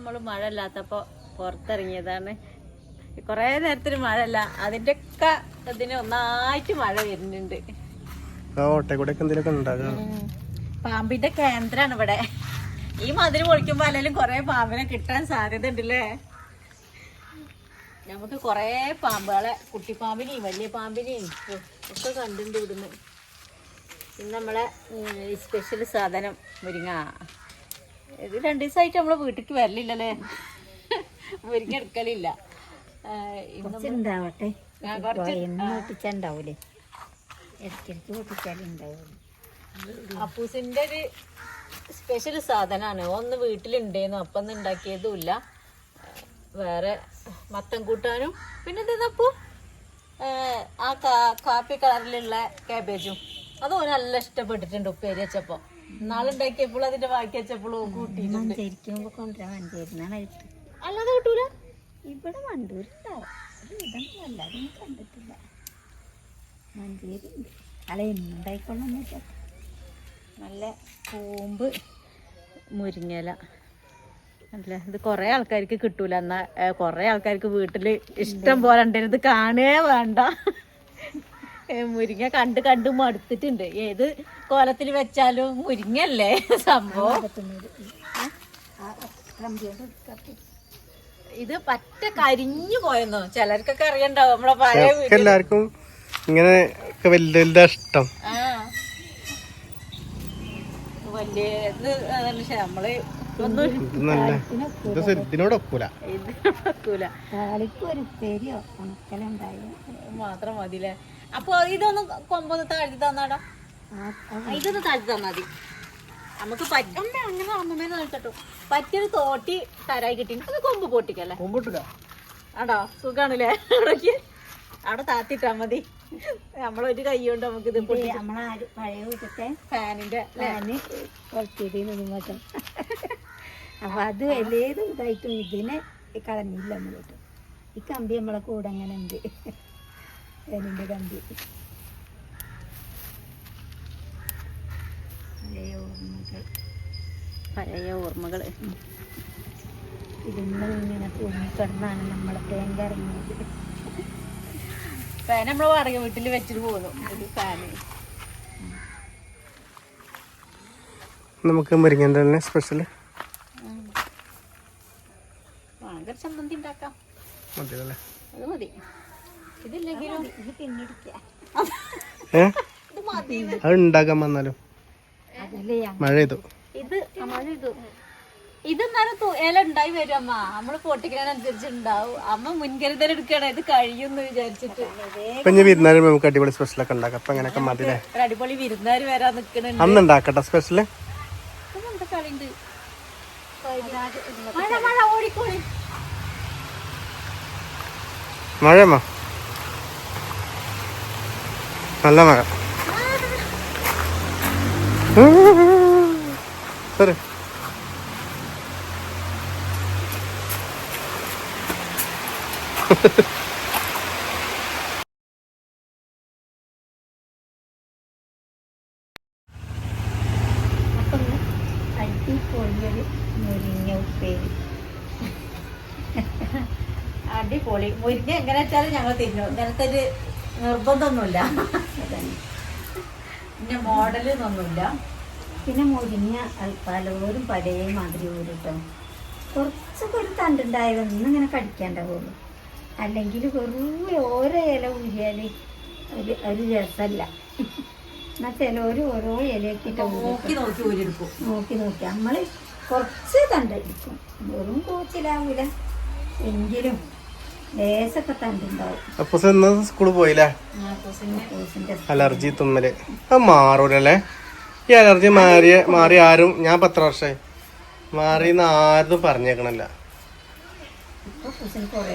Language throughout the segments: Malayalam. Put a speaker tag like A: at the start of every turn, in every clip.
A: നമ്മൾ മഴ ഇല്ലാത്തപ്പോൾ പുറത്തിറങ്ങിയതാണ്. കുറേ നേരത്തിന് മഴയല്ല. അതിന്റെ ഒക്കെ ഇതിന് ഒന്നായിട്ട് മഴ വരുന്നുണ്ട്. പാമ്പിന്റെ കേന്ദ്രാണ് ഇവിടെ. ഈ മതിൽ പൊളിക്കുമ്പോ അല്ലെങ്കിലും കൊറേ പാമ്പിനെ കിട്ടാൻ സാധ്യത ഉണ്ടല്ലേ നമുക്ക് കൊറേ പാമ്പുകളെ കുട്ടിപ്പാമ്പിനെയും വലിയ പാമ്പിനെയും ഒക്കെ കണ്ടിട്ടുണ്ട് ഇവിടുന്ന്. ഇന്ന് നമ്മളെ സ്പെഷ്യൽ സാധനം മുരിങ്ങ ഇത് രണ്ടു ദിവസമായിട്ട് നമ്മളെ വീട്ടിലേക്ക് വരലില്ലല്ലേ? മുരിങ്ങ എടുക്കലില്ല. ആ,
B: ഉണ്ടാവട്ടെ
A: കുറച്ച്
B: എണ്ണ പൊട്ടിച്ചുണ്ടാവൂലേ ഇടയ്ക്കിടയ്ക്ക് പൊട്ടിച്ചാലുണ്ടാവും
A: അപ്പൂസിന്റെ ഒരു സ്പെഷ്യൽ സാധനമാണ് ഒന്ന് വീട്ടിലുണ്ടേന്നു. അപ്പം ഉണ്ടാക്കിയതും ഉണ്ടാക്കിയതുമില്ല വേറെ മത്തം കൂട്ടാനും. പിന്നെ എന്തെന്നപ്പോ ആ കാപ്പി കളറിലുള്ള കാബേജും അത് ഓന് നല്ല ഇഷ്ടപ്പെട്ടിട്ടുണ്ട് ഉപ്പേരി വെച്ചപ്പോ. നാളുണ്ടാക്കിയപ്പോൾ അതിന്റെ കൂട്ടിയിട്ടുണ്ട്.
B: മഞ്ചേരിക്കുമ്പോ മഞ്ചേരിന്നാണ്
A: അല്ലാതെ കിട്ടൂല?
B: ഇവിടെ മണ്ടൂരുണ്ടാവും അല്ലാതെ കണ്ടിട്ടില്ല. മഞ്ചേരി അല്ല
A: നല്ല കൂമ്പ് മുരിങ്ങല അല്ല ഇത് കുറേ ആൾക്കാർക്ക് കിട്ടൂല. എന്നാ കൊറേ ആൾക്കാർക്ക് വീട്ടിൽ ഇഷ്ടം പോലെ ഉണ്ടായിരുന്നു ഇത് കാണേ വേണ്ട. മുരിങ്ങ കണ്ട് കണ്ട് മടുത്തിട്ടുണ്ട്. ഏത് കോലത്തിൽ വെച്ചാലും മുരിങ്ങല്ലേ സംഭവം? ഇത് പറ്റ കരിഞ്ഞു പോയെന്നോ? ചിലർക്കൊക്കെ അറിയണ്ടാവും നമ്മളെ പഴയ
C: എല്ലാവർക്കും ഇങ്ങനെ വലിയ വലിയ ഇഷ്ടം.
A: ആ. വലിയ നമ്മൾ ഒന്നും
C: ഇത് നല്ല ഇത് ശരി- ഇതിനോട് ഒക്കൂല.
A: ഇത് വെക്കൂല
B: താളിക്ക് ഒരു ഉപ്പേരിയോ ഉണക്കലുണ്ടായി
A: മാത്രം മതില്ലേ അപ്പൊ ഇതൊന്നും കൊമ്പൊന്ന് താഴ്ത്തി തന്നാടാ. ഇതൊന്ന് തന്നാ മതി. നമുക്ക് പറ്റും അങ്ങനെ അമ്മമ്മേ നോക്കട്ടോ പറ്റിയൊരു തോട്ടി തരായി കിട്ടി അത് കൊമ്പ് പൊട്ടിക്കല്ലേ? ആടോ സുഖാണല്ലേ? അവിടേക്ക്. അവിടെ താത്തിട്ടാ മതി. നമ്മളൊരു കൈ കൊണ്ട് നമുക്ക് ഇത് പൊട്ടി
B: നമ്മളെ പഴയ വീട്ടിലത്തെ
A: ഫാനിന്റെ
B: ഞാൻ കുറച്ചിടി നിന്നിട്ട് അപ്പൊ അത് വലിയത് ഇതായിട്ടും ഇതിനെ കളഞ്ഞില്ല നമ്മളോട്ട്. ഈ കമ്പി നമ്മളെ കൂടെ അങ്ങനെ ഉണ്ട്. ഫാനിന്റെ കമ്പി പഴയ ഓർമ്മകൾ
A: പഴയ ഓർമ്മകൾ
B: ഇതിന്റെ ഇങ്ങനെ തൂങ്ങിക്കിടന്നാണ് നമ്മൾ തേങ്ങ ഇറങ്ങിയത്
A: ഫാൻ നമ്മൾ വാടക വീട്ടിൽ വെച്ചിട്ട് പോകുന്നു ഒരു ഫാന്.
C: നമുക്ക് മുരിങ്ങന്റെ തന്നെ സ്പെഷ്യൽ
A: ഭയങ്കര ചമ്മന്തി ഉണ്ടാക്കാം.
C: മതിയല്ലേ?
A: അത് മതി. ഇതില്ലെങ്കിലും
B: ഇത്
A: മതി.
C: അത് ഉണ്ടാക്കാൻ വന്നാലും. മഴ ചെയ്തു
A: ഇത് ഇത് ഇത് എന്നാലും തു- ഇല ഉണ്ടായി വരും അമ്മ. നമ്മൾ പൊട്ടിക്കുന്നതിനനുസരിച്ച് ഉണ്ടാവും അമ്മ മുൻകരുതൽ എടുക്കണം ഇത് കഴിയുമെന്ന് വിചാരിച്ചിട്ട്.
C: ഇപ്പൊ ഇനി വിരുന്നാലും നമുക്ക് അടിപൊളി സ്പെഷ്യലൊക്കെ ഉണ്ടാക്കാം. അപ്പൊ അങ്ങനെയൊക്കെ മതി
A: ഒരു അടിപൊളി വിരുന്നാര് വരാൻ നിക്കണുണ്ട്.
C: അന്ന് ഉണ്ടാക്കട്ടെ
A: സ്പെഷ്യൽ മഴ മഴ ഓടിക്കോളി.
C: മഴയമ്മ? നല്ല മഴ.
B: ഉപ്പേരി.
A: അടിപൊളി. മുരിങ്ങ എങ്ങനെ വെച്ചാലും ഞങ്ങൾ തിന്നു. ഇങ്ങനത്തെ ഒരു നിർബന്ധമൊന്നുമില്ല പിന്നെ മോഡലൊന്നുമില്ല
B: പിന്നെ മുരിങ്ങ പലവരും പഴയ മാതിരി ഊരിട്ടോ. കുറച്ചൊക്കെ ഒരു തണ്ടുണ്ടായതൊന്നും ഇങ്ങനെ കടിക്കാണ്ടാവുള്ളൂ അല്ലെങ്കിൽ വെറുതെ ഓരോ ഇല ഊരിയാൽ ഒരു ഒരു രസമല്ല എന്നാൽ ചിലവർ ഓരോ ഇലയൊക്കെ
A: നോക്കി നോക്കി ഊരിയെടുക്കും.
B: നോക്കി നോക്കി. നമ്മൾ കുറച്ച് തണ്ടായിരിക്കും വെറും കോച്ചിലാവൂല എങ്കിലും ലേസൊക്കെ തണ്ടുണ്ടാവും.
C: സ്കൂളിൽ പോയില്ലേ? അലർജി തുമ്മൽ. അത് മാറൂലല്ലേ? ഈ അലർജി മാറിയ മാറി ആരും ഞാൻ പത്ര വർഷമായി മാറിയെന്ന് ആരും പറഞ്ഞേക്കണല്ല.
B: കുറേ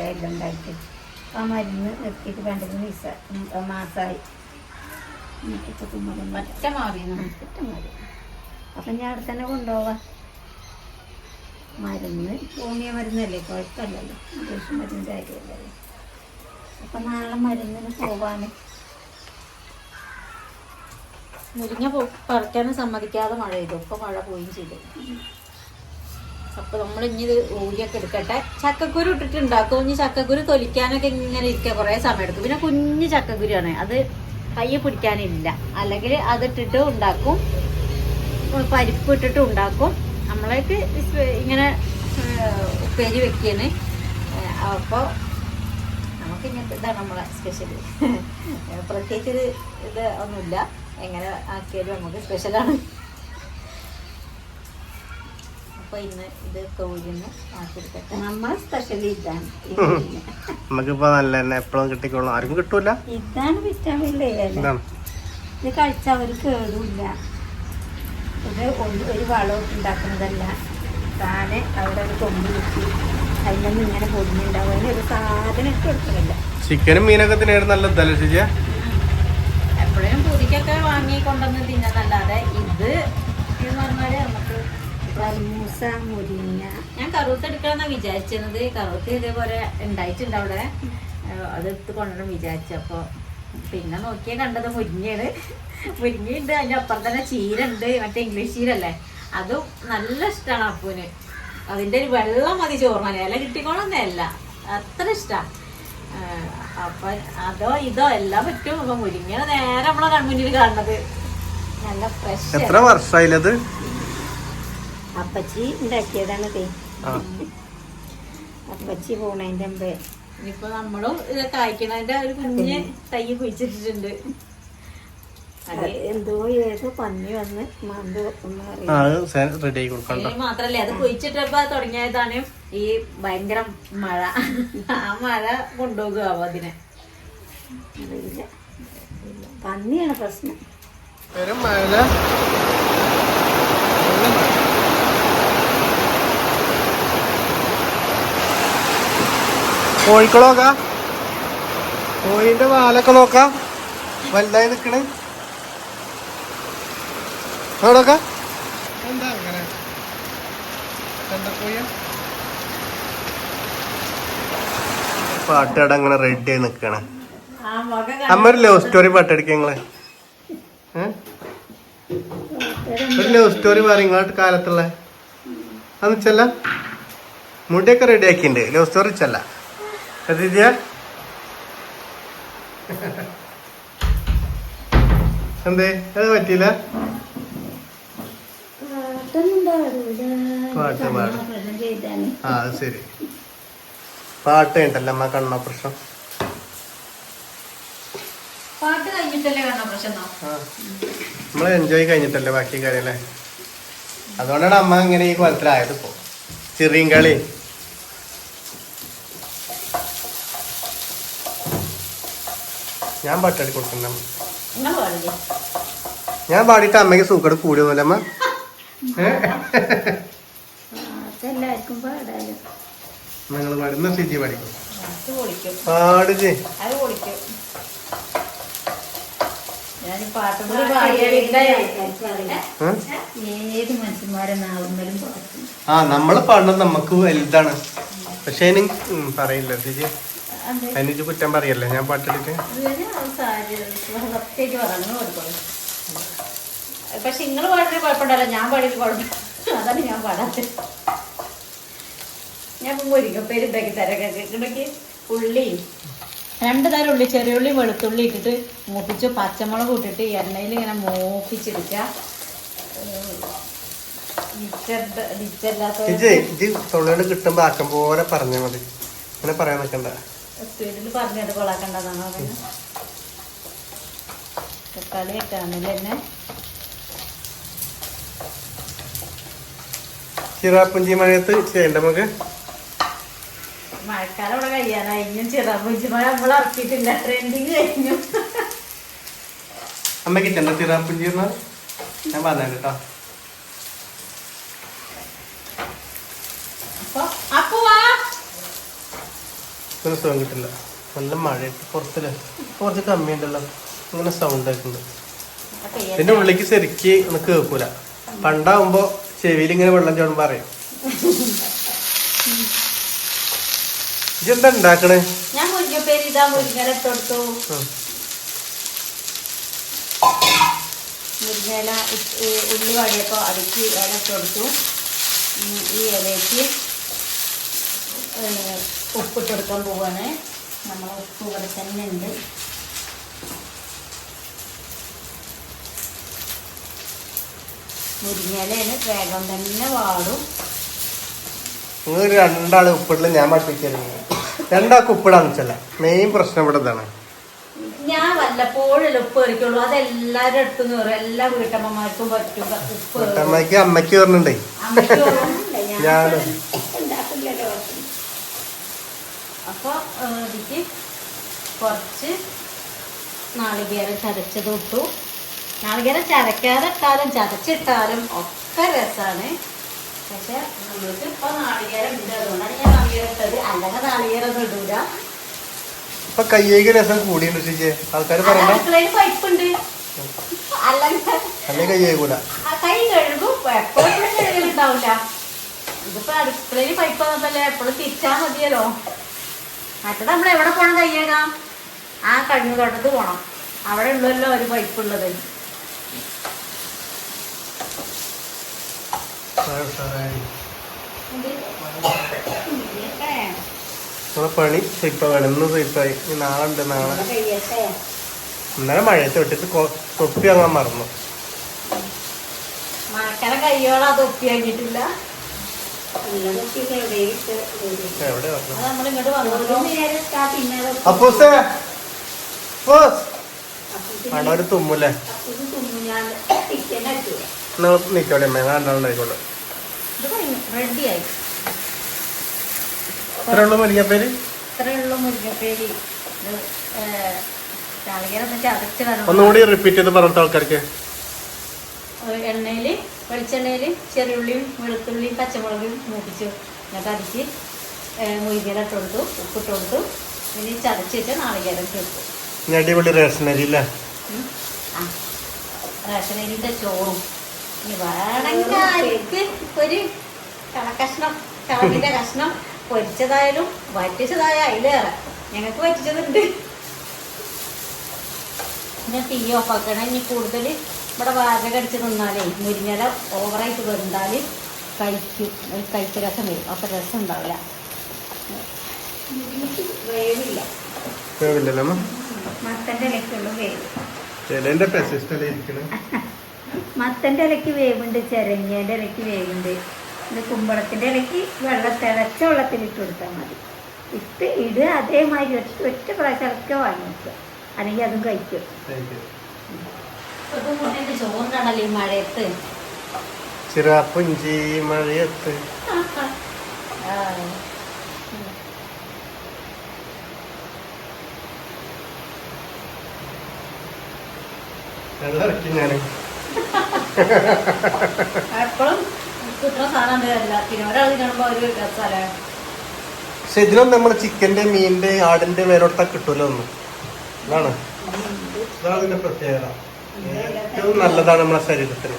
B: ആ മരുന്ന് നിർത്തിയിട്ട് രണ്ട് മൂന്ന് ദിവസം മാസമായി
A: പറ്റ
B: അപ്പം ഞാൻ അവിടെ തന്നെ കൊണ്ടുപോവാം. മരുന്ന് ഹോമിയോ മരുന്നല്ലേ? കുഴപ്പമില്ലല്ലോ. ഇംഗ്ലീഷ് മരുന്നിന്റെ കാര്യമല്ലല്ലോ അപ്പം നാളെ മരുന്നിന് പോവാണ്
A: മുരിങ്ങ പറിക്കാനും സമ്മതിക്കാതെ മഴ ചെയ്തു ഇപ്പൊ മഴ പോയും ചെയ്തു. അപ്പൊ നമ്മൾ ഇനി ഇത് ഊരിയൊക്കെ എടുക്കട്ടെ. ചക്കക്കുരു ഇട്ടിട്ട് ഉണ്ടാക്കും ഇനി ചക്കക്കുരു തൊലിക്കാനൊക്കെ ഇങ്ങനെ ഇരിക്കുക കുറേ സമയം എടുക്കും. പിന്നെ കുഞ്ഞു ചക്കക്കുരുവാണ് അത് കയ്യെ പിടിക്കാനില്ല. അല്ലെങ്കിൽ അത് ഇട്ടിട്ട് ഉണ്ടാക്കും പരിപ്പ് ഇട്ടിട്ട് ഉണ്ടാക്കും. നമ്മളേക്ക് ഇങ്ങനെ ഉപ്പേരി വെക്കാണ്. അപ്പോൾ നമുക്ക് ഇങ്ങനത്തെ ഇതാണ് നമ്മളെ സ്പെഷ്യൽ പ്രത്യേകിച്ച് ഇത് ഒന്നുമില്ല. എങ്ങനെ ആക്കിയാലും നമുക്ക് സ്പെഷ്യലാണ് അപ്പോൾ ഇന്ന് ഇത് കോഴിന്ന് ആക്കിയെടുക്കട്ടെ.
B: നമ്മളെ സ്പെഷ്യൽ ഇതാണ്.
C: നമുക്കിപ്പോ നല്ല തന്നെ എപ്പോഴും കിട്ടിക്കോളും. ആർക്കും കിട്ടൂല.
B: ഇതാണ് വിറ്റാമിൻ
C: ഇതാണ്.
B: ഇത് കഴിച്ചാൽ ഒരു കേടുമില്ല. ഇത് ഒരു ഒരു വളവും ഉണ്ടാക്കുന്നതല്ല. താനെ അവിടെ ഒരു കൊമ്പ് കിട്ടി അതിൽ നിന്ന് ഇങ്ങനെ പൊടിഞ്ഞുണ്ടാവും. അതിന് ഒരു സാധനം ഇട്ട് കൊടുക്കുന്നില്ല.
C: ചിക്കനും മീനൊക്കെ തന്നെയാണ് നല്ല
A: എപ്പോഴും പുതിക്കൊക്കെ വാങ്ങി കൊണ്ടുവന്ന് തിന്നതല്ലാതെ ഇത് എന്ന് പറഞ്ഞാൽ നമുക്ക്
B: കർമൂസ മുരിങ്ങ.
A: ഞാൻ കറുത്ത് എടുക്കണമെന്നാണ് വിചാരിച്ചിരുന്നത്. കറുത്ത് ഇതേപോലെ ഉണ്ടായിട്ടുണ്ട് അവിടെ. ഏഹ് അത് എടുത്ത് കൊണ്ടുവരണം വിചാരിച്ചപ്പോൾ പിന്നെ നോക്കിയാൽ കണ്ടത് മുരിങ്ങയാണ്. മുരിങ്ങയുണ്ട്. അതിന്റെ അപ്പുറം തന്നെ ചീര ഉണ്ട് മറ്റേ ഇംഗ്ലീഷ് ചീരല്ലേ? അതും നല്ല ഇഷ്ടമാണ് അപ്പൂന്. അതിന്റെ ഒരു വെള്ളം മതി ചോറിനാൻ ഇല കിട്ടിക്കോളന്നല്ല അത്ര ഇഷ്ടമാണ് അപ്പൊ അതോ ഇതോ എല്ലാം പറ്റും. അപ്പൊ മുരിങ്ങ നേരെ നമ്മളെ കൺമുന്നിൽ കാണുന്നത്. നല്ല ഫ്രഷ്
C: എത്ര വർഷമായില്ലത്
B: അപ്പച്ചി ഉണ്ടാക്കിയതാണ് അപ്പച്ചി പോണതിന്റെ മുമ്പേ.
A: ഇനിയിപ്പോ നമ്മളും ഇത് കായ്ക്കണതിന്റെ ഒരു കുഞ്ഞ് തൈ കുഴിച്ചിട്ടിട്ടുണ്ട്.
B: എന്തോ ഏതോ പന്നി വന്ന് മാന്ത്
C: റെഡി ആയി കൊടുക്കണ്ട
A: ഇനി മാത്രല്ലേ അത് കുഴിച്ചിട്ടപ്പോ തുടങ്ങിയതാണ് ഈ ഭയങ്കര മഴ. ആ മഴ കൊണ്ടുപോകുക അതിനെ?
B: അറിയില്ല. പന്നിയാണ് പ്രശ്നം.
C: വരും മഴ. കോഴിന്റെ വാലൊക്കെ നോക്കാം. വലുതായി നിക്കണേ. അവിടൊക്കെ എന്താ അങ്ങനെ. പാട്ടട അങ്ങനെ റെഡി ആയി നിക്കണേ.
A: ആ മുഖ
C: അമ്മ ഒരു ലവ് സ്റ്റോറി പാട്ടടിക്ക നിങ്ങളെ? ഒരു ലവ് സ്റ്റോറി പറയും ഇങ്ങോട്ട് കാലത്തുള്ള. അന്ന് ചെല്ല. മുടിയൊക്കെ റെഡി ആക്കിണ്ട് ലവ് സ്റ്റോറി ചെല്ല. എത്തിയ എന്തേ? അത് പറ്റിയില്ല? പാട്ട് പാടും ആ അത് ശരി. പാട്ട് ഉണ്ടല്ലോ അമ്മ കണ്ണ പ്രശ്നം നമ്മൾ എൻജോയ് കഴിഞ്ഞിട്ടല്ലേ ബാക്കി കാര്യല്ലേ? അതുകൊണ്ടാണ് അമ്മ ഇങ്ങനെ ഈ കൊലത്തിലായത് ഇപ്പോ. ചെറിയും കളി. ഞാൻ പാട്ടാടി കൊടുക്കുന്ന ഞാൻ പാടിയിട്ട് അമ്മയ്ക്ക് സൂക്കട് കൂടിയൊന്നുമില്ല അമ്മ. ഏ?
B: അതെല്ലാവർക്കും പാടാലോ
C: നിങ്ങൾ പാടുന്ന സിജി പാടിക്കും
A: അത് പൊളിക്കും
C: പാടിജി
A: അത് പൊളിക്കും ഞാൻ ഈ പാട്ടും കൂടി പാടിയാലില്ല
B: വരുന്ന സ്ഥിതി പഠിക്കും. പാടും
C: ആ നമ്മൾ പാടുന്നത് നമുക്ക് വലുതാണ്. പക്ഷെ അതിന് പറയില്ല. ചേച്ചി അതിന് കുറ്റം പറയല്ലേ? ഞാൻ പാട്ടെടുത്ത്
A: പക്ഷെ നിങ്ങൾ പാടിന് കുഴപ്പമുണ്ടല്ലോ ഞാൻ പാടിയിട്ട് കുഴപ്പം അതാണ് ഞാൻ പാടാത്തത്. ഞാൻ മുരിങ്ങപ്പേര് ഉണ്ടാക്കി തരാം. ഉണ്ടാക്കി ഉള്ളി രണ്ട് തരം ഉള്ളി ചെറിയ ഉള്ളി വെളുത്തുള്ളി ഇട്ടിട്ട് മൂപ്പിച്ച് പച്ചമുളക് ഇട്ടിട്ട് എണ്ണയിൽ ഇങ്ങനെ മൂപ്പിച്ചെടുക്കുക
C: കിട്ടുമ്പോ ആക്കം പോലെ പറഞ്ഞാ മതി. അങ്ങനെ പറയാൻ നിൽക്കണ്ട
A: സ്പീഡിൽ പറഞ്ഞത് കൊളാക്കണ്ടെന്നാണ് പറയുന്നത് തക്കാളി ഇട്ടാണല്ലേ എന്നെ
C: ചിറാപ്പുഞ്ചി മഴയത്ത് ചെയ്യണ്ട നമുക്ക്?
A: മഴക്കാലം ഇവിടെ കഴിയാനായി. ഇനിയും ചിറപ്പുഞ്ചി മഴ നമ്മൾ ഇറക്കിയിട്ടില്ല. ട്രെൻഡിങ് കഴിഞ്ഞു.
C: അമ്മയ്ക്ക് ചെന്ന ചിറാപ്പുഞ്ചി എന്ന് ഞാൻ പറഞ്ഞു കേട്ടോ. ഒരു സുഖം കിട്ടില്ല. നല്ല മഴയിട്ട് പുറത്തില്ല കുറച്ച് കമ്മിയുണ്ടല്ലോ. ഇങ്ങനെ സൗണ്ട് ആയിട്ടുണ്ട്.
A: എന്റെ
C: ഇതിന്റെ ഉള്ളിലേക്ക് ശരിക്ക് ഒന്ന് കേൾക്കൂല. പണ്ടാവുമ്പോ ചെവിയിൽ ഇങ്ങനെ വെള്ളം ചോടുമ്പോ അറിയാം. ഇതെന്താ ഉണ്ടാക്കണേ?
A: ഞാൻ മുരിങ്ങപ്പേര് ഇതാ മുരിങ്ങല ഇട്ടെടുത്തു മുരിങ്ങല ഉള്ളി വാടിയപ്പോ അതിക്ക് ഇല ഇനി ഈ ഇലയ്ക്ക് ഉപ്പിട്ട് കൊടുക്കാൻ പോവാണ്. നമ്മൾ ഉപ്പ് ഇവിടെ തന്നെ ഉണ്ട്. മുരിങ്ങയിലാണ് വേഗം തന്നെ വാടും.
C: നിങ്ങൾ രണ്ടാൾ ഉപ്പിട്ടില്ല ഞാൻ പഠിപ്പിക്കരുത് രണ്ടാൾക്ക് കുപ്പിടാന്ന് വെച്ചല്ല? മെയിൻ പ്രശ്നം ഇവിടെ ഇതാണ്.
A: ഞാൻ വല്ലപ്പോഴും ഉപ്പ് അടുത്ത് എല്ലാ വീട്ടമ്മമാർക്കും പറ്റും. ഉപ്പ്.
C: അമ്മയ്ക്ക് അമ്മയ്ക്ക് പറഞ്ഞിട്ടുണ്ടേ. ഞാൻ
A: അപ്പൊ ഇതിക്ക് കുറച്ച് നാളികേരം ചതച്ചത് ഇട്ടു. നാളികേരം ചതക്കാതെ ഇട്ടാലും ചതച്ചിട്ടാലും ഒക്കെ രസമാണ് പക്ഷെ നമ്മൾക്ക് ഇപ്പൊ നാളികേരം ഇല്ല അതുകൊണ്ടാണ് ഞാൻ നാളികേരം ഇട്ടത്. അല്ലെങ്കിൽ നാളികേരം ഒന്നും ഇടൂല.
C: ഇപ്പൊ കയ്യേക്ക് രസം കൂടിയുണ്ട് ചേച്ചി. ആൾക്കാർ
A: അത്
C: പറയണ്ട
A: അടുക്കളയിൽ പൈപ്പുണ്ട് അല്ലെങ്കിൽ
C: അല്ലെ കയ്യേക്കൂല
A: ആ കൈ കഴുകും. എപ്പോഴും കഴുകലുണ്ടാവില്ല ഇതിപ്പോ അടുക്കളയിൽ പൈപ്പ് വന്നപ്പല്ലേ എപ്പോഴും തിരിച്ചാ മതിയല്ലോ. മറ്റത് നമ്മൾ എവിടെ പോണം കയ്യേകാം? ആ കണ്ണു തൊട്ടത്ത് പോണം. അവിടെ ഉള്ളല്ലോ ഒരു പൈപ്പ് ഉള്ളത്
C: നമ്മളെ പണി സ്വീപ്പാണ് ഇന്ന് സ്വീപ്പായി ഇനി നാളെ ഉണ്ട് നാളെ. ഇന്നലെ മഴയത്ത് വിട്ടിട്ട് തൊപ്പി വാങ്ങാൻ മറന്നു.
A: കയ്യോളം അമ്മ
B: ഉള്ളതൊക്കെ എവിടെയിട്ട് വരും.
C: എവിടെ പറഞ്ഞു
A: റെഡിയായി.
C: ഇത്ര ഉള്ളു മരിക്കപ്പേര്
A: ഇത്രയുള്ള മുരിങ്ങപ്പേരി. ഇത് നാളികേരം ഒന്ന് ചതച്ച് വരണം.
C: ഒന്നുകൂടി റിപ്പീറ്റ് ചെയ്ത് പറഞ്ഞിട്ട് ആൾക്കാർക്ക്.
A: എണ്ണയിൽ വെളിച്ചെണ്ണയിൽ ചെറിയുള്ളിയും വെളുത്തുള്ളിയും പച്ചമുളകും മൂപ്പിച്ചു എന്നിട്ട് അതിച്ച് മുരിങ്ങയില ഇട്ട് കൊടുത്തു ഉപ്പിട്ട് കൊടുത്തു. ഇനി ചതച്ചിട്ട് നാളികേരം ചേർത്തു
C: ഇനി അടിപൊളി
A: ഉം. ആ റേഷനരിന്റെ ചോറും. ഇനി വേണമെങ്കിൽ ഒരു കളക്കഷ്ണം കളവിന്റെ കഷ്ണം. പൊരിച്ചതായാലും വറ്റിച്ചതായ അതിലേറെ. ഞങ്ങൾക്ക് വറ്റിച്ചതുണ്ട്. ഞാൻ തീ ഓഫാക്കണം ഇനി കൂടുതൽ ഇവിടെ വാചകം അടിച്ച് നിന്നാലേ മുരിങ്ങല ഓവറായിട്ട് വെന്താൽ കഴിക്കും. ഒരു കഴിച്ച രസം വരും. അപ്പം രസം ഉണ്ടാവില്ല.
B: വേവില്ല.
C: വേവില്ലല്ലോ അമ്മ?
B: മത്തന്റെ ഇലക്കുള്ളൂ വേവ്. മത്തന്റെ ഇലയ്ക്ക് വേവുണ്ട് ചിരങ്ങേന്റെ ഇലക്ക് വേവുണ്ട്. ഇത് കുമ്പളത്തിന്റെ ഇലയ്ക്ക് വെള്ളം തിളച്ച വെള്ളത്തിലിട്ട് കൊടുത്താൽ മതി. ഇട്ട് ഇട് അതേമാതിരി ഒറ്റ ഒറ്റ പ്രാവശ്യം ഇളക്കുക വാങ്ങി വെക്കുക അല്ലെങ്കിൽ അതും കഴിക്കും.
A: ചോറിനാണല്ലോ ഈ മഴയത്ത്?
C: ചിറാപ്പുഞ്ചി മഴയത്ത്. വെള്ളം ഇറക്കി ഞാൻ
A: എപ്പോഴും കിട്ടുന്ന സാധനം തരില്ല പിന്നെ ഒരാൾ കാണുമ്പോൾ ഒരു രസമല്ലേ
C: പക്ഷെ ഇതിനൊന്നും നമ്മൾ ചിക്കന്റെ മീനിന്റെ ആടിന്റെ വേരോട്ടാ കിട്ടൂല ഒന്നും. അതാണ്. ഇതാണ് ഇതിന്റെ പ്രത്യേകത. ഏറ്റവും നല്ലതാണ് നമ്മുടെ ശരീരത്തിന്.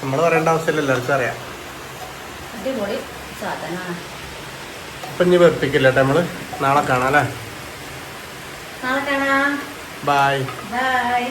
C: നമ്മൾ പറയേണ്ട ആവശ്യമില്ല എല്ലാവർക്കും അറിയാം. അപ്പൊ ഇനി വെപ്പിക്കില്ല കേട്ടോ നമ്മൾ. നാളെ കാണാം അല്ലേ?
A: നാളെ കാണാം.
C: Bye
A: bye